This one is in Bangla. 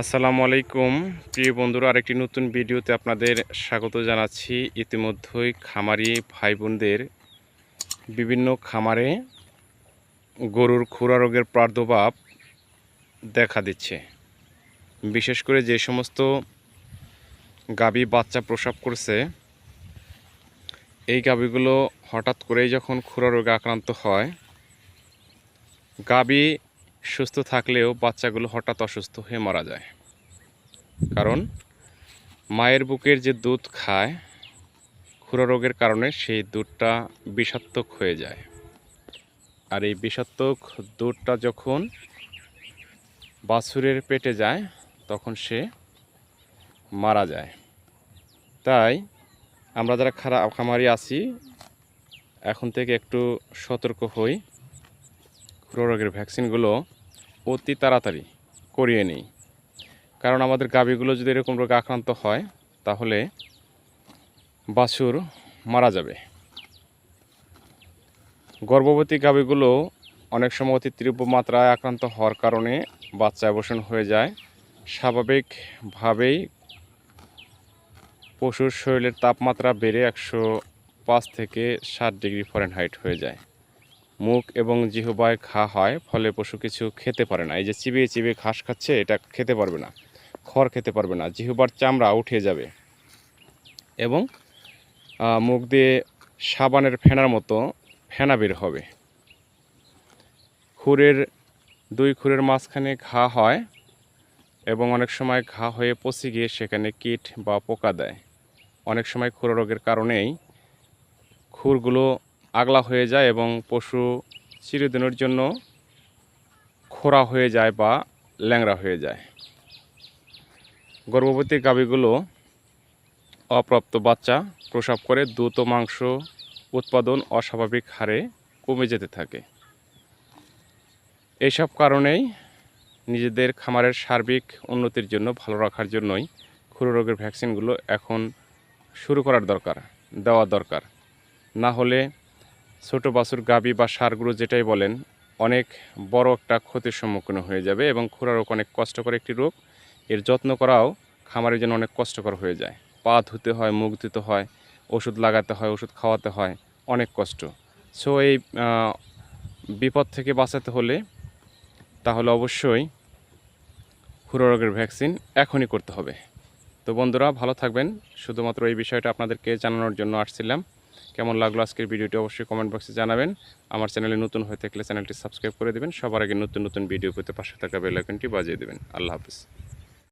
আসসালামু আলাইকুম। প্রিয় বন্ধুরা, আরেকটি নতুন ভিডিওতে আপনাদের স্বাগত জানাচ্ছি। ইতিমধ্যেই খামারি ভাই বোনদের বিভিন্ন খামারে গরুর খুরা রোগের প্রাদুর্ভাব দেখা দিচ্ছে। বিশেষ করে যে সমস্ত গাবি বাচ্চা প্রসব করছে, এই গাবিগুলো হঠাৎ করেই যখন খুরা রোগে আক্রান্ত হয়, গাবি সুস্থ থাকলেও বাচ্চাগুলো হঠাৎ অসুস্থ হয়ে মারা যায়। কারণ মায়ের বুকের যে দুধ খায় খুরা রোগের কারণে সেই দুধটা বিষাক্তক হয়ে যায়। আর এই বিষাত্মক দুধটা যখন বাছুরের পেটে যায়, তখন সে মারা যায়। তাই আমরা যারা খারাপ খামারি আছি, এখন থেকে একটু সতর্ক হই। রোগের ভ্যাকসিনগুলো অতি তাড়াতাড়ি করিয়ে নিই। কারণ আমাদের গাভীগুলো যদি এরকম রোগে আক্রান্ত হয়, তাহলে বাছুর মারা যাবে। গর্ভবতী গাভীগুলো অনেক সময় অতি তীব্র মাত্রায় আক্রান্ত হওয়ার কারণে বাচ্চা অবসান হয়ে যায়। স্বাভাবিকভাবেই পশুর শরীরের তাপমাত্রা বেড়ে একশো পাঁচ থেকে ষাট ডিগ্রি ফরেনহাইট হয়ে যায়। মুখ এবং জিহবায় ঘা হয়, ফলে পশু কিছু খেতে পারে না। এই যে চিবিয়ে চিবিয়ে ঘাস খাচ্ছে, এটা খেতে পারবে না, খড় খেতে পারবে না, জিহবার চামড়া উঠে যাবে। এবং মুখ দিয়ে সাবানের ফেনার মতো ফেনা বের হবে। খুরের, দুই খুরের মাঝখানে ঘা হয় এবং অনেক সময় ঘা হয়ে পচে গিয়ে সেখানে কীট বা পোকা দেয়। অনেক সময় খুর রোগের কারণেই খুরগুলো আগলা হয়ে যায় এবং পশু চিরদিনের জন্য খোরা হয়ে যায় বা ল্যাংরা হয়ে যায়। গর্ভবতী গাভীগুলো অপ্রাপ্ত বাচ্চা প্রসাব করে দ্রুত মাংস উৎপাদন অস্বাভাবিক হারে কমে যেতে থাকে। এইসব কারণেই নিজেদের খামারের সার্বিক উন্নতির জন্য, ভালো রাখার জন্যই খুরো রোগের ভ্যাকসিনগুলো এখন শুরু করার দরকার, দেওয়া দরকার। না হলে ছোট বাছুর গাবি বা সারগুলো যেটাই বলেন, অনেক বড় একটা ক্ষতির সম্মুখীন হয়ে যাবে এবং খুরা রোগ অনেক কষ্টকর একটি রোগ। এর যত্ন করাও খামারের জন্য অনেক কষ্টকর হয়ে যায়। পা ধুতে হয়, মুখ ধুতে হয়, ওষুধ লাগাতে হয়, ওষুধ খাওয়াতে হয়, অনেক কষ্ট। সো এই বিপদ থেকে বাঁচাতে হলে তাহলে অবশ্যই রোগের ভ্যাকসিন এখনই করতে হবে। তো বন্ধুরা, ভালো থাকবেন। শুধুমাত্র এই বিষয়টা আপনাদেরকে জানানোর জন্য আসছিলাম। কেমন লাগল আজকের ভিডিওটি অবশ্যই কমেন্ট বক্সে জানাবেন। আমার চ্যানেলে নতুন হয়ে থাকলে চ্যানেলটি সাবস্ক্রাইব করে দেবেন। সবার আগে নতুন নতুন ভিডিও পেতে পাশে থাকা বেলাইকনটি বাজিয়ে দেবেন। আল্লাহ হাফিজ।